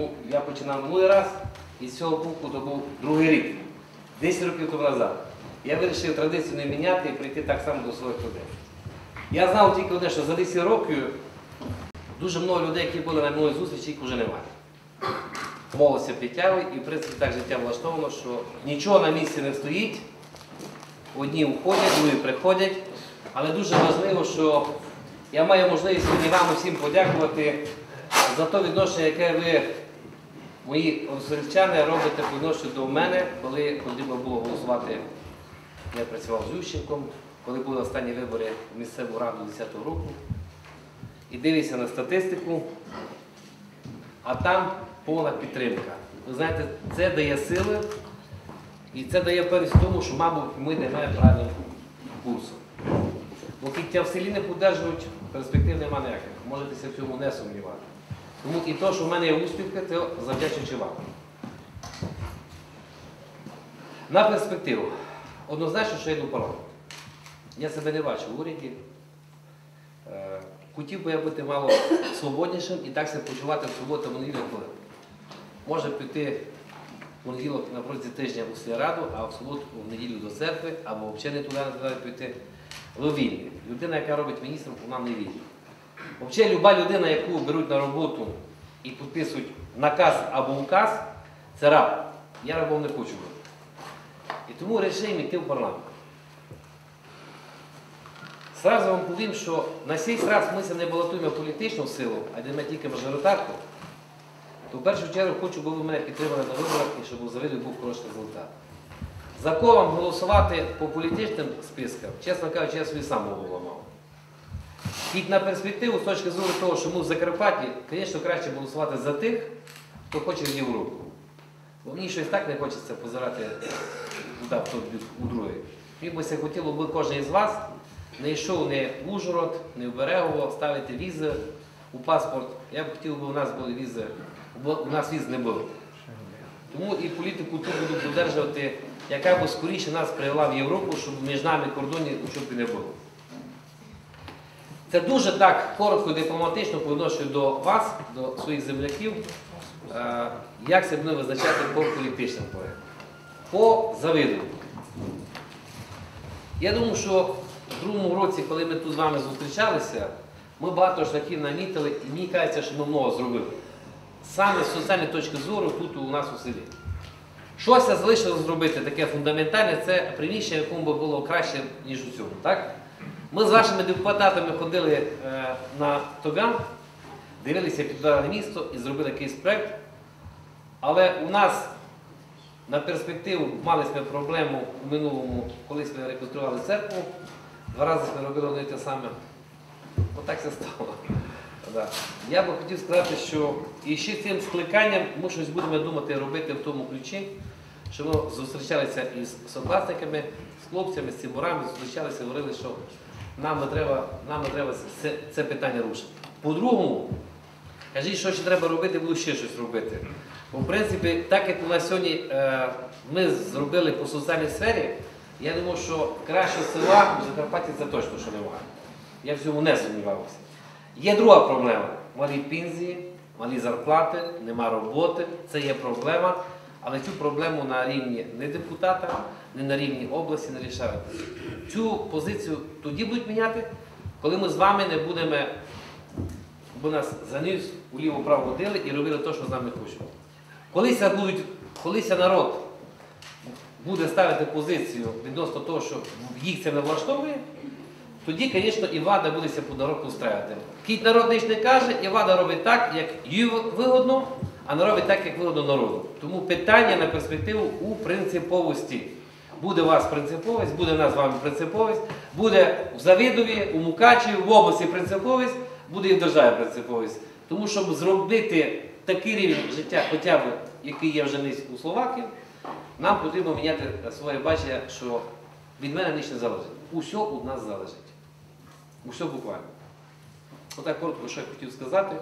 Ну, я починав минулий раз, і з цього пункту то був другий рік, 10 років тому назад. Я вирішив традицію не міняти і прийти так само до своїх людей. Я знав тільки одне, що за 10 років дуже багато людей, які були на моїй зустрічі, їх вже немає. Молодся підтягують, і в принципі так життя влаштовано, що нічого на місці не стоїть. Одні уходять, другі приходять. Але дуже важливо, що я маю можливість сьогодні вам усім подякувати за те відношення, яке ви, мої освірчани, робите по до мене, коли потрібно було голосувати. Я працював з Ющенком, коли були останні вибори в місцеву раду 10-го року. І дивишся на статистику, а там повна підтримка. Ви знаєте, це дає сили і це дає певність тому, що, мабуть, ми не маємо правильним курсом. Бо в селі не подержують, перспектив нема ніяких. Можете в цьому не сумнівати. Тому і те, що в мене є успіхи, це завдячуючи вам. На перспективу. Однозначно, що я йду в парламент. Я себе не бачу в уряді. Е, Хотів би я бути мало свободнішим і так себе почувати в суботу, в неділю, коли. Може піти в понеділок на протязі тижня у сільраду, а в суботу в неділю до церкви, або взагалі не туди не туди піти. Ви вільні. Людина, яка робить міністром, вона не вільна. Взагалі, люба людина, яку беруть на роботу і підписують наказ або указ, це раб. Я рабом не хочу бути. І тому вирішив йти в парламент. Сразу вам повім, що на цей раз ми не балотуємо політичну силу, а йдемо тільки мажоритарку, то в першу чергу хочу, би ви мене підтримали на виборах і щоб у завіду був хороший результат. За кого вам голосувати по політичним спискам, чесно кажучи, я собі сам голову ламав. І на перспективу, з точки зору того, що ми в Закарпатті, звісно, краще голосувати за тих, хто хоче в Європу. Бо мені щось так не хочеться позирати туди, у другий. Мені би хотіло, би кожен із вас не йшов не в Ужгород, не в Берегово, ставити візи у паспорт. Я б хотів, би у нас були візи, бо у нас віз не було. Тому і політику тут будуть додержувати, яка б скоріше нас привела в Європу, щоб між нами кордонів щоб і не було. Це дуже так коротко, дипломатично по відношенню до вас, до своїх земляків, е, як це буде визначати по політичним проєктам. По завиду. Я думаю, що в другому році, коли ми тут з вами зустрічалися, ми багато шляхів намітили, і мені кажеться, що ми много зробили. Саме з соціальної точки зору тут у нас у селі. Щось залишилось зробити таке фундаментальне, це приміщення, якому би було краще, ніж у цьому. Так? Ми з вашими депутатами ходили е, на Тоган, дивилися підбирали місто і зробили якийсь проєкт. Але у нас на перспективу мали ми проблему у минулому, колись ми реконструювали церкву. Два рази ми робили одне те саме. Отак це стало. Да. Я би хотів сказати, що і ще цим скликанням ми щось будемо думати робити в тому ключі, що ми зустрічалися із сокласниками, з хлопцями, з цибурами, зустрічалися, говорили, що нам треба, нам треба це, це питання рушити. По-другому, кажіть, що ще треба робити, буду ще щось робити. Бо, в принципі, так як у нас сьогодні е, ми зробили по соціальній сфері, я думаю, що краще села в Закарпатті це точно що немає. Я в цьому не сумнівався. Є друга проблема. Малі пенсії, малі зарплати, нема роботи. Це є проблема. Але цю проблему на рівні не депутата, не на рівні області не рішають. Цю позицію тоді будуть міняти, коли ми з вами не будемо, бо нас за ніс уліво-право водили і робили те, що з нами хочуть. Колись народ буде ставити позицію відносно того, що їх це не влаштовує, тоді, звісно, і влада буде по народ устраювати. Кіт народ не каже, і влада робить так, як їй вигодно, а не робить так, як вигодно народу. Тому питання на перспективу у принциповості. Буде у вас принциповість, буде в нас з вами принциповість, буде в Завидові, у Мукачеві, в області принциповість, буде і в державі принциповість. Тому щоб зробити такий рівень життя, хоча б який є вже не у Словаків, нам потрібно міняти своє бачення, що від мене ніч не залежить. Усе у нас залежить. Усе буквально. Отак коротко, що я хотів сказати.